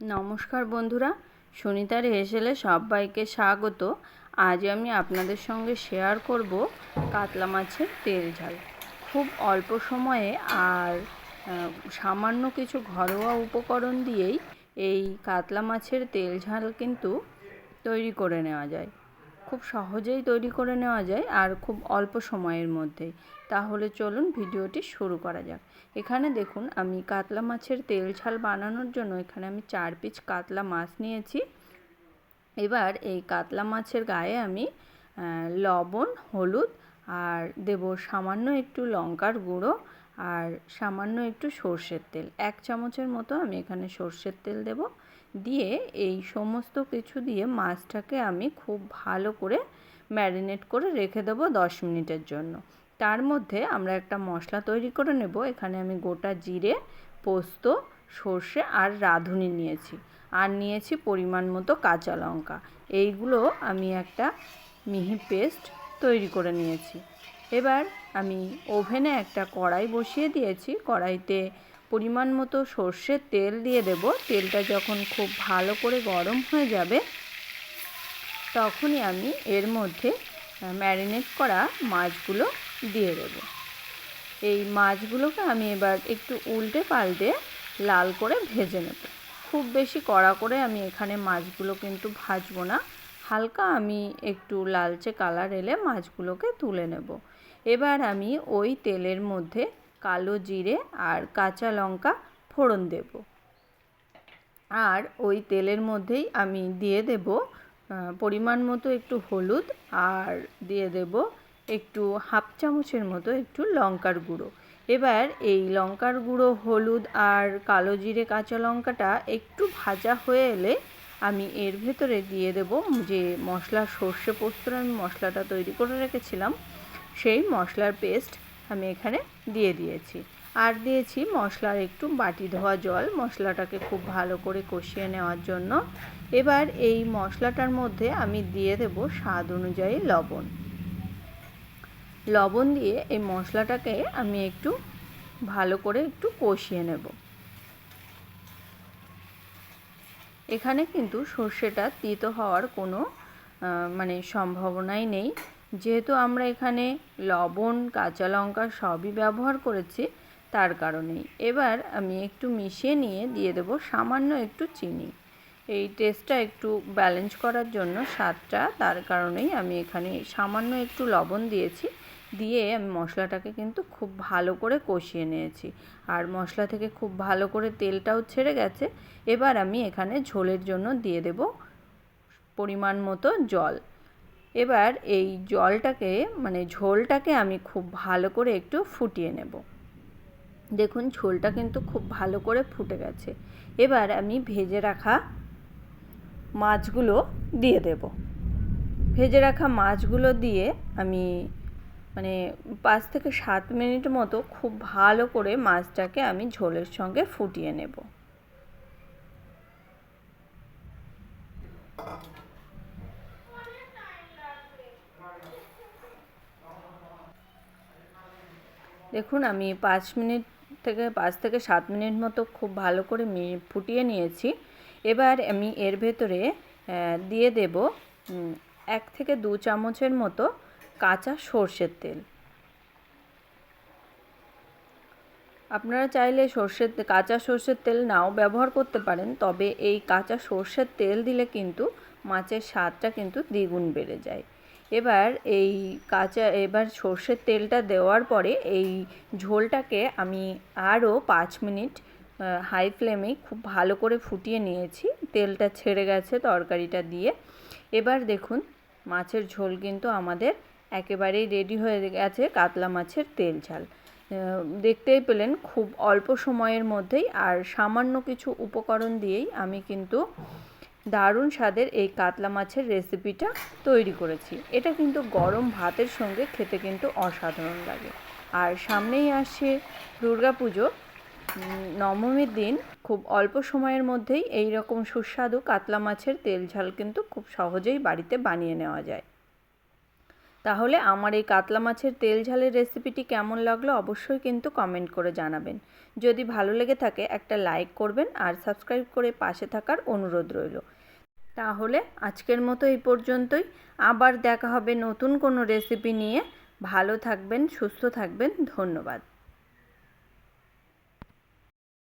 নমস্কার বন্ধুরা সুনিতার হেসেলে সবাইকে স্বাগত। আজ আমি আপনাদের সঙ্গে শেয়ার করব কাতলা মাছের তেল ঝাল। খুব অল্প সময়ে আর সামান্য কিছু ঘরোয়া উপকরণ দিয়েই এই কাতলা মাছের তেল ঝাল কিন্তু তৈরি করে নেওয়া যায়। খুব সহজেই তৈরি করে নেওয়া যায় আর খুব অল্প সময়ের মধ্যেই। তাহলে চলুন ভিডিওটি শুরু করা যাক। এখানে দেখুন, আমি কাতলা মাছের তেল ঝাল বানানোর জন্য এখানে আমি চার পিস কাতলা মাছ নিয়েছি। এবার এই কাতলা মাছের গায়ে আমি লবণ, হলুদ আর দেব সামান্য একটু লঙ্কার গুঁড়ো আর সামান্য একটু সর্ষের তেল। এক চামচের মতো আমি এখানে সর্ষের তেল দেব। দিয়ে এই সমস্ত কিছু দিয়ে মাছটাকে আমি খুব ভালো করে ম্যারিনেট করে রেখে দেবো দশ মিনিটের জন্য। তার মধ্যে আমরা একটা মশলা তৈরি করে নেব। এখানে আমি গোটা জিরে, পোস্ত, সর্ষে আর রাঁধুনি নিয়েছি। আর নিয়েছি পরিমাণ মতো কাঁচা লঙ্কা। এইগুলো আমি একটা মিহি পেস্ট তৈরি করে নিয়েছি। এবার আমি ওভেনে একটা কড়াই বসিয়ে দিয়েছি। কড়াইতে পরিমাণ মতো সর্ষের তেল দিয়ে দেব। তেলটা যখন খুব ভালো করে গরম হয়ে যাবে, তখনই আমি এর মধ্যে ম্যারিনেট করা মাছগুলো দিয়ে দেব। এই মাছগুলোকে আমি এবার একটু উল্টে পাল্টে লাল করে ভেজে নেব। খুব বেশি কড়া করে আমি এখানে মাছগুলো কিন্তু ভাজবো না। হালকা আমি একটু লালচে কালার এলে মাছগুলোকে তুলে নেব। এবার আমি ওই তেলের মধ্যে কালো জিরে আর কাঁচা লঙ্কা ফোড়ন দেব। আর ওই তেলের মধ্যেই আমি দিয়ে দেব পরিমাণ মতো একটু হলুদ আর দিয়ে দেব একটু হাফ চামচের মতো একটু লঙ্কার গুঁড়ো। এবার এই লঙ্কার গুঁড়ো, হলুদ আর কালো জিরে, কাঁচা লঙ্কাটা একটু ভাজা হয়ে এলে আমি এর ভেতরে দিয়ে দেব যে মশলা, সর্ষে পোস্তর, আমি মশলাটা তৈরি করে রেখেছিলাম, সেই মশলার পেস্ট আমি এখানে দিয়ে দিয়েছি। আর দিয়েছি মশলার একটু বাটি ধোয়া জল, মশলাটাকে খুব ভালো করে কষিয়ে নেওয়ার জন্য। এবার এই মশলাটার মধ্যে আমি দিয়ে দেব স্বাদ অনুযায়ী লবণ। লবণ দিয়ে এই মশলাটাকে আমি একটু ভালো করে একটু কষিয়ে নেব। এখানে কিন্তু সর্ষেটা তিতো হওয়ার কোনো মানে সম্ভাবনাই নেই। যেহেতু আমরা এখানে লবণ, কাঁচা লঙ্কা সবই ব্যবহার করেছি, তার কারণেই। এবার আমি একটু মিশিয়ে নিয়ে দিয়ে দেবো সামান্য একটু চিনি। এই টেস্টটা একটু ব্যালেন্স করার জন্য স্বাদটা, তার কারণেই আমি এখানে সামান্য একটু লবণ দিয়েছি। দিয়ে আমি মশলাটাকে কিন্তু খুব ভালো করে কষিয়ে নিয়েছি। আর মশলা থেকে খুব ভালো করে তেলটাও ছেড়ে গেছে। এবার আমি এখানে ঝোলের জন্য দিয়ে দেব পরিমাণ মতো জল। এবার এই জলটাকে মানে ঝোলটাকে আমি খুব ভালো করে একটু ফুটিয়ে নেব। দেখুন, ঝোলটা কিন্তু খুব ভালো করে ফুটে গেছে। এবার আমি ভেজে রাখা মাছগুলো দিয়ে দেব। ভেজে রাখা মাছগুলো দিয়ে আমি মানে পাঁচ থেকে সাত মিনিট মতো খুব ভালো করে মাছটাকে আমি ঝোলের সঙ্গে ফুটিয়ে নেব। দেখুন, আমি পাঁচ মিনিট থেকে পাঁচ থেকে সাত মিনিট মতো খুব ভালো করে ফুটিয়ে নিয়েছি। এবার আমি এর ভেতরে দিয়ে দেব এক থেকে দু চামচের মতো কাঁচা সর্ষের তেল। আপনারা চাইলে সর্ষের কাঁচা সর্ষের তেল নাও ব্যবহার করতে পারেন, তবে এই কাঁচা সর্ষের তেল দিলে কিন্তু মাছের স্বাদটা কিন্তু দ্বিগুণ বেড়ে যায়। এবার এই কাঁচা, এবার সর্ষের তেলটা দেওয়ার পরে এই ঝোলটাকে আমি আরও পাঁচ মিনিট হাই ফ্লেমে খুব ভালো করে ফুটিয়ে নিয়েছি। তেলটা ছেড়ে গেছে তরকারিটা দিয়ে। এবার দেখুন, মাছের ঝোল কিন্তু আমাদের একেবারেই রেডি হয়ে গেছে কাতলা মাছের তেল ঝাল। দেখতেই পেলেন খুব অল্প সময়ের মধ্যেই আর সামান্য কিছু উপকরণ দিয়েই আমি কিন্তু দারুণ স্বাদের এই কাতলা মাছের রেসিপিটা তৈরি করেছি। এটা কিন্তু গরম ভাতের সঙ্গে খেতে কিন্তু অসাধারণ লাগে। আর সামনেই আসছে পুজো নবমীর দিন খুব অল্প সময়ের মধ্যেই এই রকম সুস্বাদু কাতলা মাছের তেল ঝাল কিন্তু খুব সহজেই বাড়িতে বানিয়ে নেওয়া যায়। তাহলে আমার এই কাতলা মাছের তেল ঝালের রেসিপিটি কেমন লাগল অবশ্যই কিন্তু কমেন্ট করে জানাবেন। যদি ভালো লেগে থাকে একটা লাইক করবেন আর সাবস্ক্রাইব করে পাশে থাকার অনুরোধ রইল। তাহলে আজকের মতো এই পর্যন্তই। আবার দেখা হবে নতুন কোনো রেসিপি নিয়ে। ভালো থাকবেন, সুস্থ থাকবেন। ধন্যবাদ।